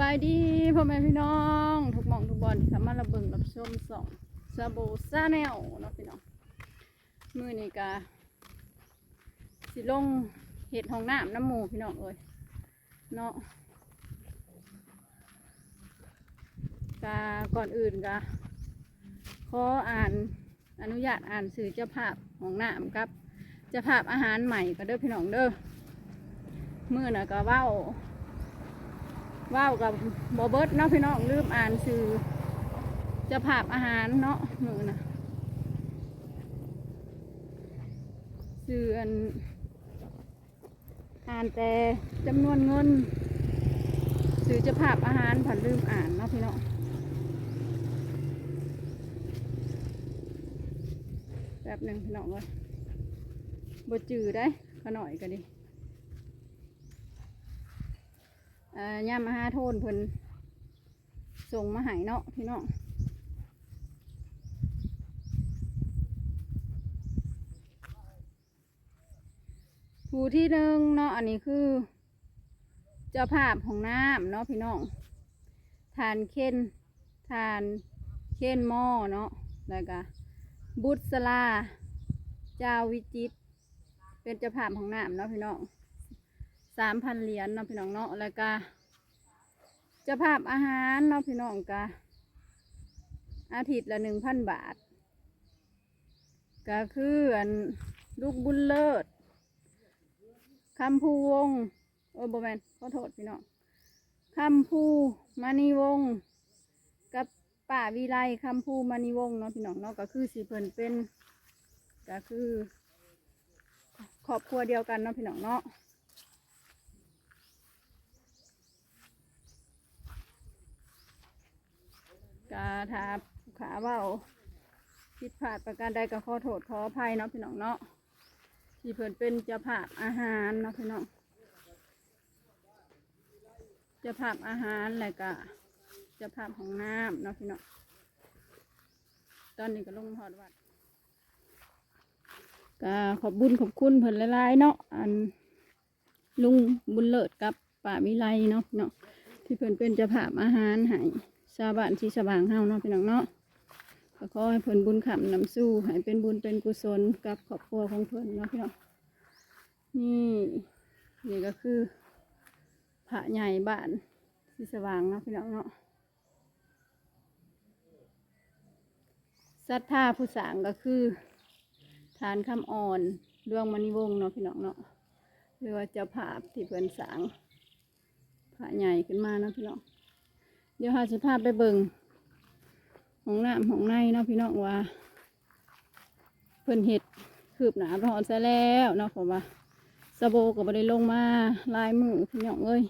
บายดีพ่อแม่พี่น้อง ทุกหมองทุกบอลที่เข้ามารถระเบิงรับชมสองซาโบซาแนลเนาะพี่น้องมือนี่กาสิลงเห็ดห้องน้ำน้ำหมูพี่น้องเอ้ยเนาะกาก่อนอื่นกาขออ่านอนุญาตอ่านสื่อเจ้าภาพของน้ำครับเจ้าภาพอาหารใหม่ก็เด้อพี่น้องเด้อมือน่ะก็เว้า ว้าวกับบอเบิร์ตเนาะพี่น้องลืมอ่านสื่อจะภาพอาหารเนาะมือนะสื่ออันอ่านแต่จำนวนเงินสื่อจะภาพอาหารผ่านลืมอ่านเนาะพี่น้องแบบหนึ่งพี่น้องเลยบ่จือได้ขน่อยก็ดี เอ่อ ย่ามมาหาโทนเพิ่นส่งมาให้เนาะพี่น้องผู้ที่หนึ่งเนาะอันนี้คือ เจ้าภาพของน้ำเนาะพี่น้องทานเค้นทานเค้นหม้อเนาะแล้วก็บุษลาเจ้าวิจิต เป็นเจ้าภาพของน้ำเนาะพี่น้อง สามพันเหรียญเนาะพี่น้องเนาะแล้วก็จะภาพอาหารเนาะพี่น้องกะอาทิตย์ละหนึ่งพันบาท ก็คืออันลูกบุญเลิศคำภูวงศ์เออโบแมนขอโทษพี่น้องคำภูมานีวงศ์กับป้าวิไลคำภูมานีวงศ์เนาะพี่น้องเนาะก็คือสีเพิ่นเป็นก็คือครอบครัวเดียวกันเนาะพี่น้องเนาะ กาถาขาเว่าผิดพลาดประการใดก็ขอโทษขออภัยเนาะพี่น้องเนาะที่เพิ่นเป็นจ้าภาพอาหารเนาะพี่น้องจ้าภาพอาหารแล้วก็จ้าภาพของน้ำเนาะพี่น้องตอนนี้ก็ลงหอดวัดก็ขอบบุญขอบคุณเพิ่นหลายๆเนาะอันลุงบุญเลิศกับป้าวิไลเนาะพี่น้องที่เพิ่นเป็นจ้าภาพอาหารให้ ชาวบ้านที่สว่างเฮาเนาะพี่น้องเนาะก็ขอให้เพิ่นบุญขำนำสู้ให้เป็นบุญเป็นกุศลกับครอบครัวของเพิ่นเนาะพี่น้องนี่นี่ก็คือพระใหญ่บ้านที่สว่างเนาะพี่น้องเนาะศรัทธาผู้สางก็คือฐานคำอ่อนดวงมณีวงศ์เนาะพี่น้องเนาะหรือว่าเจ้าภาพที่เพิ่นสางพระใหญ่ขึ้นมาเนาะพี่น้อง เดี๋ยวหาสภาพไปเบิ่งของน้ำของในเนาะพี่น้องว่า เพิ่นเห็ดคืบหนาพอซะแล้วเนาะผมว่าสโบก็บ่ได้ลงมาลายมือพี่น้องเอ้ย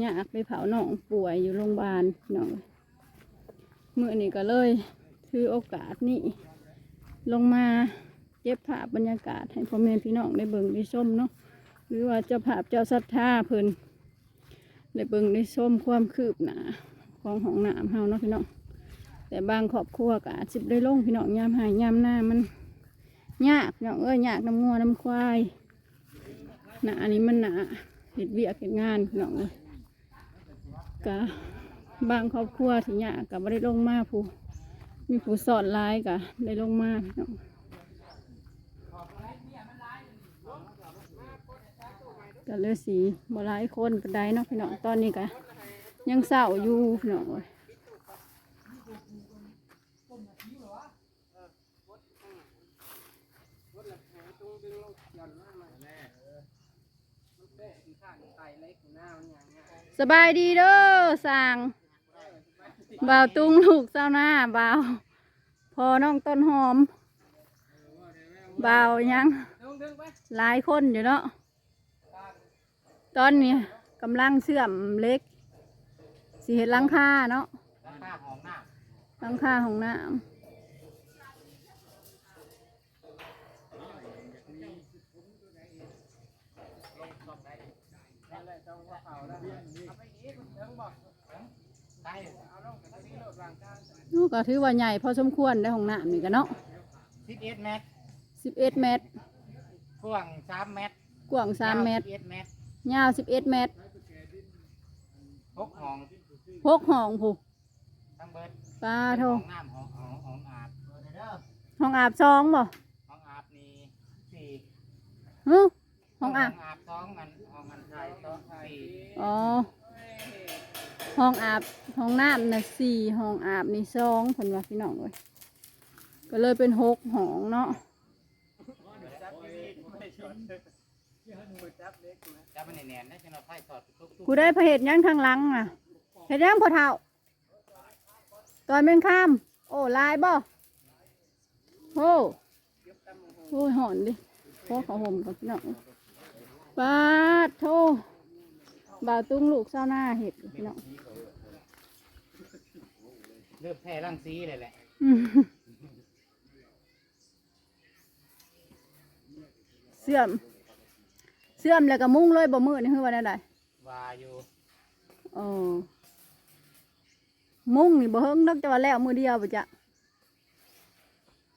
อยากไปเผาน้องป่วยอยู่โรงพยาบาลพี่น้องเมื่อนี้ก็เลยถือโอกาสนี้ลงมาเก็บภาพบรรยากาศให้พ่อแม่พี่น้องได้เบิ่งได้ชมเนาะหรือว่าเจ้าภาพเจ้าศรัทธาเพิ่น ได้เบิ่งได้ส้มความคืบหนาของของหน้ำเฮาเนาะพี่น้องแต่บางครอบครัวก็อาจสิบได้ลงพี่น้องยามหายยามหน้ามันยากพี่น้องเอ้ยยากน้ำงัวน้ำควายหนาอันนี้มันหนาเห็ดเวียกเห็ดงานพี่น้องเลยกะบางครอบครัวที่ยากก็บ่ได้ลงมาผู้มีผู้สอนร้ายก็ได้ลงมาพี่น้อง ก็เลยสีบ่หลายคนก็ได้เนาะพี่น้องตอนนี้ก็ยังเศร้าอยู่พี่น้องสบายดีเด้อสั่งบ่าวตุ้งลูกเจ้าหน้าบ่าวพอน้องต้นหอมบ่าวยังหลายคนอยู่เนาะ ตอนนี้กำลังเชื่อมเหล็กสีเห็ดหลังคาเนาะราคาของหน้าหลังคาของน้ำลูกก็ถือว่าใหญ่พอสมควรได้ของน้ำนี่กันเนาะสิบเอ็ดเมตรสิบเอ็ดเมตรกว้างสามเมตรกว้างสามเมตร สิบเอ็ดเมตร ยาวสิบเอ็ดเมตรพหกห้องหกห้องผู้ทั้งเบิดปลาโทห้องน้ำห้องห้องห้องอาบห้องอาบซองบ่ห้องอาบนี่สี่ฮึห้องอาบห้องอาบสองมันห้องมันชายสองสี่อ๋อห้องอาบห้องน้ำนะสี่ห้องอาบนี่สองเพิ่นว่าพี่น้องเลยก็เลยเป็นหกห้องเนาะ จับมันแน่นๆนะฉันเอาไฟสอดทุกกูได้พระเหตุยังทางหลังอะเห็ดยังพอเท่าตอนเป็นข้าม โอ้ลายบ่โอ้โอ้ยหอนดิพ่อเขาห่มกับพี่น้องปาดโทบ่าวตุ้งลูกเศร้าหน้าเห็ดพี่น้องๆเริ่มแพ้รังสีเลยแหละอืมเสื่อม เสื่อมแล้วก็มุ่งเลยบ่มือนี่คือว่าได้วาอยู่เออมุ่งนี่บ่เฮิงดอกจะว่าแล้วมือเดียวบ่จะ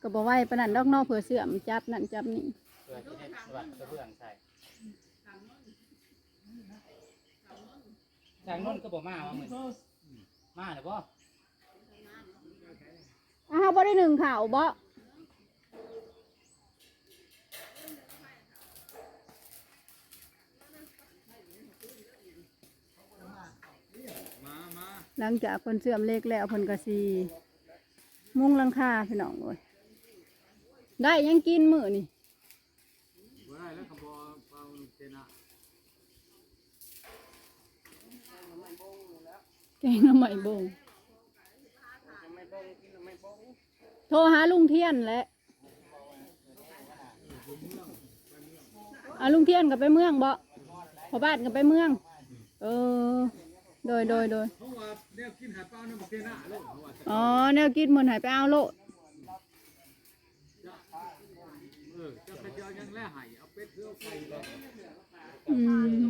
ก็บ่ไหวปานนั้นดอกเนอกเผื่อเสื่อมจับนั่นจับนี่เพื่อที่จะสวัสดิ์กระเบื้องใส่จากโน้นก็บอกมาว่าเหมือนมาหรือบ่อ้าวบ่ได้หนึ่งข่าวบ่ หลังจากคนเสื่อมเลขแล้วเพิ่นก็สิมุ่งหลังคาพี่น้องเอ้ยได้ยังกินมื้อนี่บ่ได้แล้วก็บ่เอาเจนะแกงน้ำใหม่บงโทรหาลุงเทียนแหละอาลุงเทียนกับไปเมืองบ่พอบ้านกับไปเมือง เออ โดยโดยโดย เพราะว่าแนวกินหาเป้าน้ำบ่เจนะโลกเพราว่าอ๋อแนวกินเหมือนหายไปเอาโลดเออจะไปเจอยังแล่ให้เอาเป็ดหรือเอไก่เลยอืม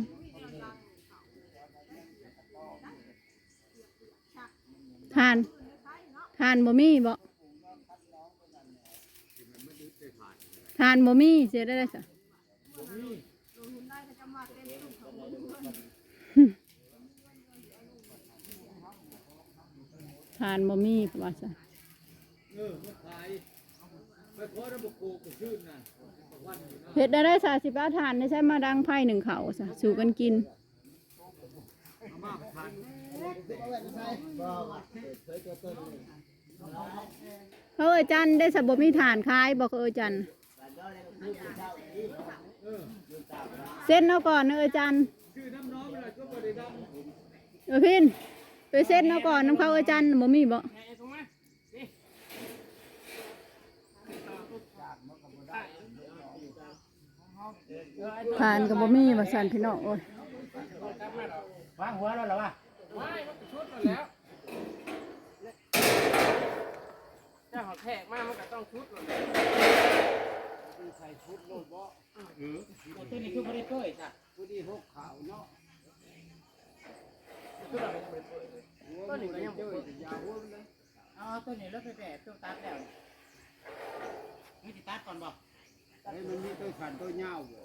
ทานทานบ่มีบ่ทานบ่มีเสียได้เลยสะานบ่มีว่าซะเออมาขายไปขอระบบโกกชื่นน่ะวันนี้เฮ็ดได้ได้สาสิบาทานได้ใช้มาดังไพ่หนึ่งเขาซะสู่กันกินเอามาทานเขาเอ้ยจันได้สบมีฐานคลายบอกเอ้ยจันเส้นเอาก่อนเอ้ยจันชื่อน้ำน้องอะไรก็บ่ได้ดังเอ้ยพิน ไปเส้นเอาก่อนน้ำเขาเอ้ยจันบ่มีบ่ผ่านกับบ่มีว่าสันพี่น้องโอ้ยวางหัวแล้วเหรอวะเจ้าของแขกมากมันก็ต้องชุดหมดเลยตัวนี้คือไม่ได้เปื่อยจ้ะ ก็นี่ก็ยังบ่เปิดเอาตัวนี้แล้วไปแบบตัวตัดแล้วไม่ติดตัดก่อนบอกมันมีตัวขันตัวเงาบ่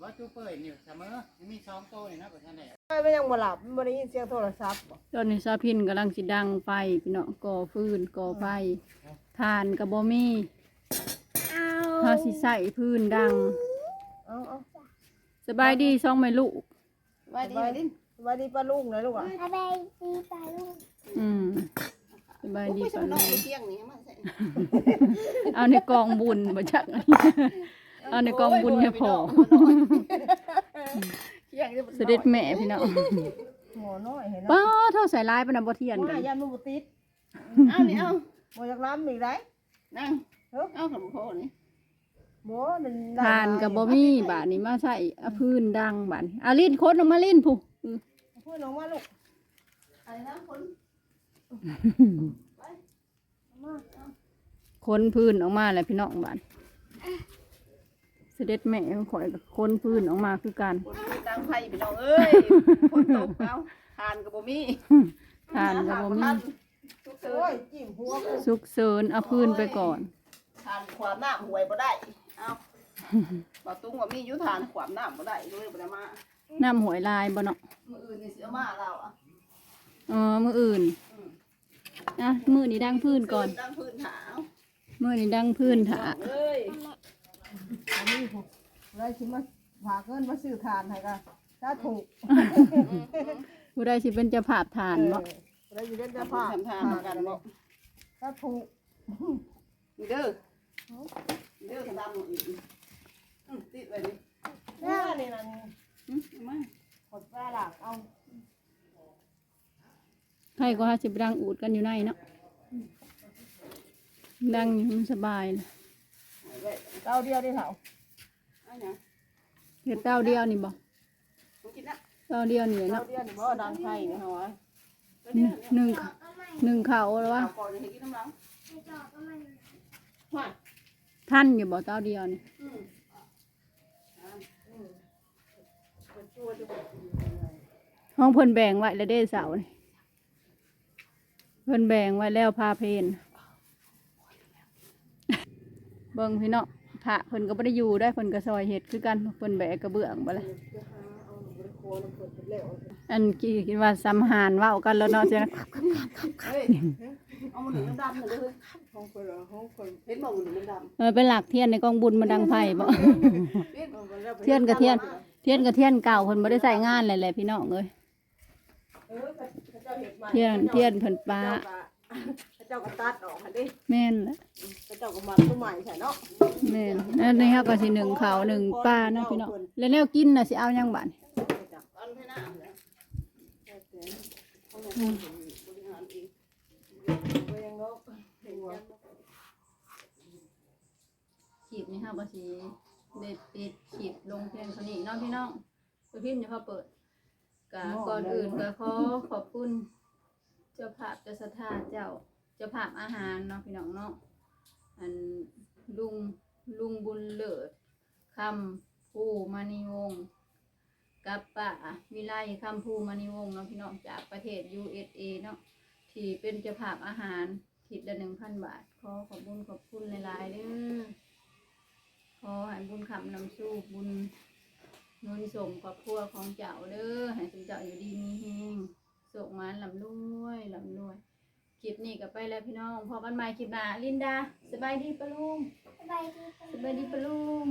ว่าตัวเปื่อยนี่เสมอมันมีสองตัวนี่นะประธานเนี่ยไม่ยังบ่หลับไม่ได้ยินเสียงโทรศัพท์บ่ตอนนี้ซาพินกำลังสิดังไฟพี่น้องก่อฟืนก่อไฟทานกับบ่มีเฮาสิใส่พื้นดังเอาเอาสบายดีซ่องไม่ลูกสวัสดี สวัสดีป้าลุงนะลูกอะอืมสบายดีป่ะลูกเที่ยงนี้มาใส่เอาในกองบุญมาจากอันเอาในกองบุญเนี่ยพอเที่ยงจะเสด็จแม่พี่น้องหมอน้อยเห็นป้าเนาะเท่าใส่ลายปะนะบ่เทียนกัว่านยันมันบ่ติดเอานี่เอาบ่อยากล้ำอีกได้นั่งเอาขนมโคนี่บ่มันทานกับบ่มีบาดนี้มาใส่เอาพื้นดังบาดนี้เอาลิ้นโคตรออกมาลิ้นผู้อือ พูดน้องว่าลูกอะไรนะคนคนพื้นออกมาแล้วพี่น้องบาดเสด็จแม่ข่อยก็คนพื้นออกมาคือกันคนมีตังไผ่พี่น้องเอ้ยคนตกเอาทานกับบ่มีทานกับบ่มีทุกเสืโอ้อยจิ้มหัวกูสุกเสริญเอาพื้นไปก่อนทานความน้ำหวยบ่ได้เอาบ่ตุ้งว่ามีอยู่ทานความน้ำบ่ได้เลยบ่ได้มา น้ำหวยลายบ่เนาะมืออื่นนี่เสียมาเราอะอ๋อมืออื่นอะมือนี้ดังพื้นก่อน ตั้งพื้นหาวมือนี้ดังพื้นถาเอ้ยอันนี้ผมอะไรที่มาฝากเงินมาซื้อทานให้กันถ้าถูกผู้ใดสิเป็นเจ้าภาพทานบ่อะไรอยู่เล่นจะผ้าพาทำทานกันบ่ถ้าถูกนี่เด้อนี่เด้อทำมืออื่นอืมติดไว้ดิ เนี่ยนี่นะนี่อื มเอามากดแป้หลักเอาใครก็หาสิไปดังอูดกันอยู่ในเนาะดังอยู่มันสบายเลยเอาไว้เก้าเดียวได้เถาเอาหยังเฮ็ดเต้าเดียวนี่บ่บ่กินนะเต้าเดียวนี่เก้าเนาะเดียวนี่บ่ดังไฟนี่เหรอตัวนี้หนึ่งหนึ่งเขาแล้ววะเอาก่อนให้กินน้ำหลังว่าท่านอยู่บ่เต้าเดียวนี่ ห้องเพิ่นแบ่งไว้แล้วเด้เสานี่เพิ่นแบ่งไว้แล้วพาเพนเบิ่งพี่เนาะพระเพิ่นก็บ่ได้อยู่ได้เพิ่นก็ซอยเฮ็ดคือกันเพิ่นแบกกระเบื้องบ่เลยอันกี้คิดว่าสำหารเว้ากันแล้วเนาะจ้ะเฮ้ยเอามือหนึ่งดำๆหน่อยเด้อเฮ้ยห้องคนละห้องคนเห็นบ่มือหนึ่งดำเออเป็นหลักเทียนในกองบุญมาดังไพ่บ่ๆเห็นบ่มันแล้วไปเทียนกับเทียน เทียนกับเทียนเก่าเพิ่นบ่ได้ใส่งานเลยแหละพี่น้องเอ้ยเออเจ้าเห็ดใหม่เทียนเทียนเพิ่นปลาเจ้าก็ตัดออกให้ดิแม่นแหละเจ้าก็มาตัวใหม่ใช่เนาะแม่นแล้วนี่เฮาก็สิหนึ่งข้าวหนึ่งปลานะพี่น้องแล้วแนวกินน่ะสิเอาหยังบัดอันให้น้ำเลยเอาลงบริหารเองเวียงเนาะเห็นว่าขีดนี่เฮาก็สิ ได้ปิดขีดลงเพียงเท่านี้เนาะพี่น้องตัวพิมพ์จะพอเปิดก็ก่อนอื่นก็ขอขอบคุณ เจ้าภาพเจ้าสถานเจ้าเจ้าภาพอาหารเนาะพี่น้องเนาะอันลุงลุงบุญเลิศคำผู้มานิวงศ์กับป้าวิไลคำผู้มานิวงศ์เนาะพี่น้องจากประเทศ USA เนาะที่เป็นเจ้าภาพอาหารคิดละหนึ่งพันบาทขอขอบคุญขอบคุณหลายๆเด้อ ขอให้บุญคำนำสู้บุญเงินส่งครอบครัวของเจ้าเด้อให้ทุกเจ้าอยู่ดีมีแฮงส่งมาลำรวยลำรวยคลิปนี้ก็ไปแล้วพี่น้องพอกันใหม่คลิปหน้าลินดาสบายดีปะลุงสบายดีปะลุง